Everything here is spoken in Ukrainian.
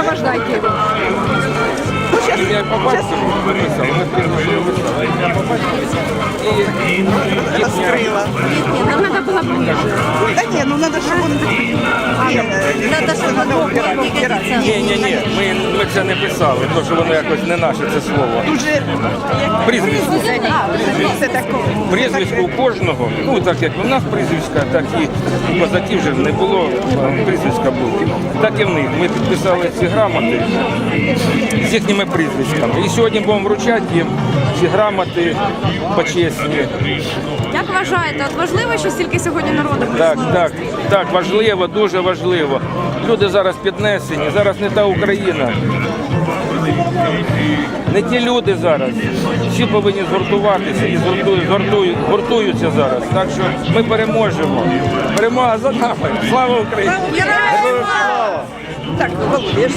освобождайте его. Ну, сейчас, сейчас. Раскрыла. Нам надо было ближе. Да нет, ну надо, чтобы он... А, не годится. Ні, ні, ні, ми, ми це не писали, тому що воно якось не наше це слово. Уже Прізвисько. це. Прізвисько у кожного, ну так як у нас прізвиська, так і у козаків вже не було прізвиська було. Так і в них. Ми підписали ці грамоти з їхніми прізвиськами. І сьогодні будемо вручати їм ці грамоти почесні. Як вважаєте, от важливо, що стільки сьогодні народу прийшло? так, так, важливо, дуже важливо. Люди зараз піднесені, зараз не та Україна. Не ті люди зараз. Всі повинні згуртуватися і згуртують, гуртуються зараз. Так що ми переможемо. Перемога за нами. Слава Україні! Так, Володя,